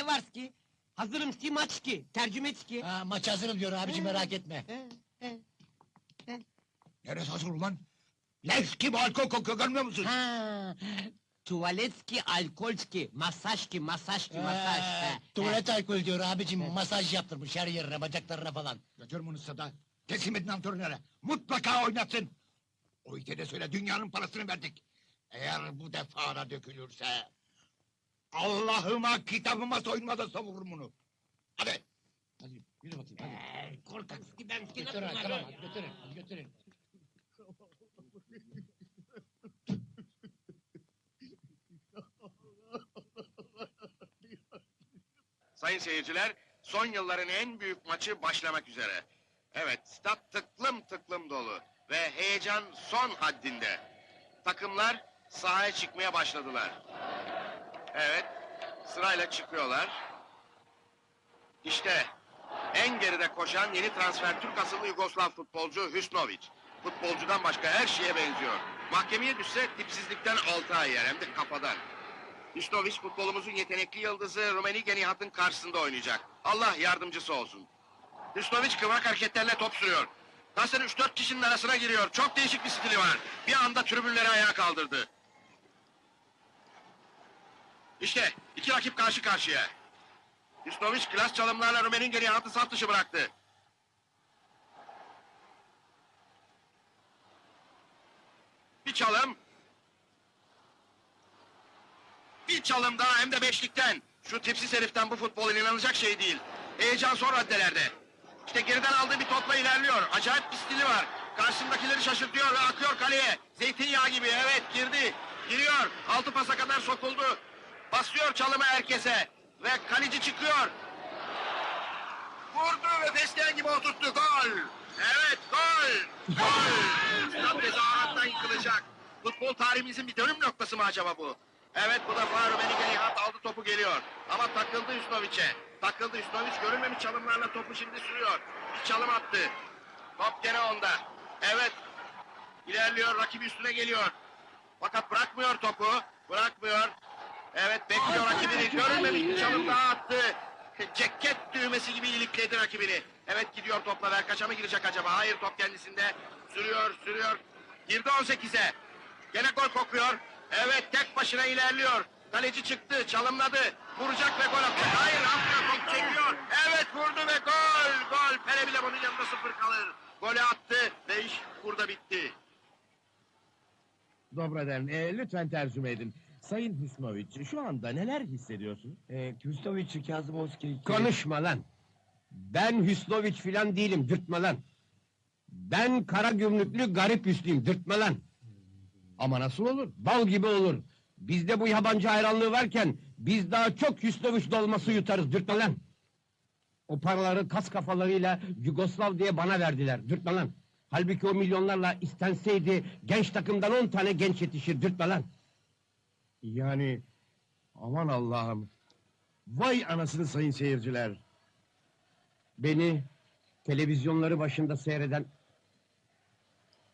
Ne var ki? Hazırım ki maç ki. Tercüme ki. Ha, maç hazırım diyor abicim merak etme. Neresi hazır ulan? Leş gibi alkol kokuyor görmüyor musun? Ha. Tuvaletski, alkolski, masajki, masajki, masaj. Ha, He, tuvalet alkolü diyor abicim masaj yaptırmış her yerine bacaklarına falan. Götür bunu sada. Teslim edin antrenöre. Mutlaka oynatsın. O ite de söyle dünyanın parasını verdik. Eğer bu defa da dökülürse... Allah'ıma kitabıma soyunma da savururum bunu. Hadi. Hadi yürü bakayım hadi. he. Korkakski, benski nasıl Götürün var? tamam hadi götürün hadi götürün. Sayın seyirciler, son yılların en büyük maçı başlamak üzere. Evet, stat tıklım tıklım dolu ve heyecan son haddinde. Takımlar sahaya çıkmaya başladılar. Evet, sırayla çıkıyorlar. İşte en geride koşan yeni transfer Türk asıllı Yugoslav futbolcu Hüsnovic. Futbolcudan başka her şeye benziyor. Mahkemeye düşse tipsizlikten altı ay yer hem de kafadan. Hüsnovic futbolumuzun yetenekli yıldızı Rumenige Nihat'ın karşısında oynayacak. Allah yardımcısı olsun. Hüsnovic kıvrak hareketlerle top sürüyor. Kasır 3-4 kişinin arasına giriyor. Çok değişik bir stili var. Bir anda tribünleri ayağa kaldırdı. İşte iki rakip karşı karşıya. Hüsnovic klas çalımlarla Rumenige Nihat'ı saf dışı bıraktı. Bir çalım. Bir çalım daha hem de beşlikten. Şu tipsiz heriften bu futbol inanılacak şey değil. Heyecan son raddelerde. İşte geriden aldığı bir topla ilerliyor. Acayip bir stili var. Karşısındakileri şaşırtıyor ve akıyor kaleye. Zeytinyağı gibi evet girdi. Giriyor. Altı pasa kadar sokuldu. Basıyor çalımı herkese. Ve kaleci çıkıyor. Vurdu ve fesleğen gibi oturttu. Gol. Evet gol. Gol. Stat tezahürattan yıkılacak. Futbol tarihimizin bir dönüm noktası mı acaba bu? Evet bu defa Rumenige Nihat aldı topu geliyor. Ama takıldı Hüsnovic'e. Takıldı Hüsnovic görünmemiş çalımlarla topu şimdi sürüyor. Bir çalım attı. Top gene onda. Evet. İlerliyor rakibi üstüne geliyor. Fakat bırakmıyor topu. Bırakmıyor. Evet bekliyor rakibini. Görünmemiş bir çalım daha attı. Ceket düğmesi gibi ilikledi rakibini. Evet gidiyor topla Verkaç'a mı girecek acaba? Hayır top kendisinde. Sürüyor sürüyor. Girdi 18'e. Gene gol kokuyor. Evet tek başına ilerliyor. Kaleci çıktı çalımladı. Vuracak ve gol attı. Hayır atmıyor top çekiyor. Evet vurdu ve gol. Gol. Pele bile bunun yanında sıfır kalır. Golü attı ve iş burada bitti. Dobraden, e, lütfen tercüme edin. Sayın Hüsnoviç, şu anda neler hissediyorsunuz? E, Küstovic Kazımovski... Konuşma lan! Ben Hüsnoviç filan değilim, dürtme lan! Ben kara gümrüklü garip üstüyüm, dürtme lan! Ama nasıl olur? Bal gibi olur! Bizde bu yabancı hayranlığı varken, biz daha çok Hüsnoviç dolması yutarız, dürtme lan! O paraları kas kafalarıyla Yugoslav diye bana verdiler, dürtme lan! Halbuki o milyonlarla istenseydi, genç takımdan on tane genç yetişir, dürtme lan! Yani aman Allah'ım. Vay anasını sayın seyirciler. Beni televizyonları başında seyreden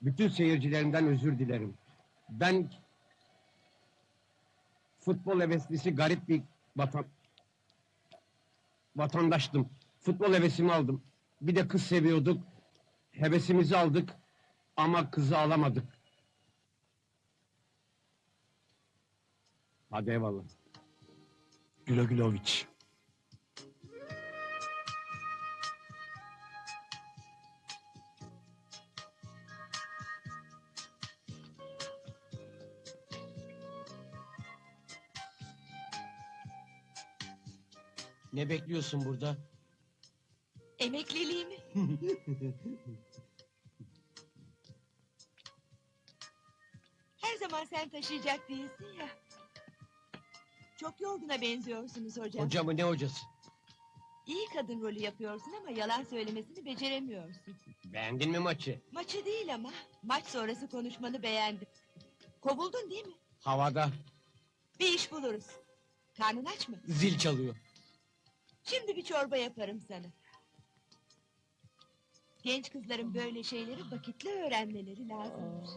bütün seyircilerimden özür dilerim. Ben futbol heveslisi garip bir vatan vatandaştım. Futbol hevesimi aldım. Bir de kız seviyorduk. Hevesimizi aldık ama kızı alamadık. Hadi eyvallah. Güle Güloviç. Ne bekliyorsun burada? Emekliliğimi. Her zaman sen taşıyacak değilsin ya. Çok yorguna benziyorsunuz hocam. Hocamı ne hocası? İyi kadın rolü yapıyorsun ama yalan söylemesini beceremiyorsun. Beğendin mi maçı? Maçı değil ama maç sonrası konuşmanı beğendim. Kovuldun değil mi? Havada Bir iş buluruz. Karnın aç mı? zil çalıyor. Şimdi bir çorba yaparım sana. Genç kızların böyle şeyleri vakitle öğrenmeleri lazımmış.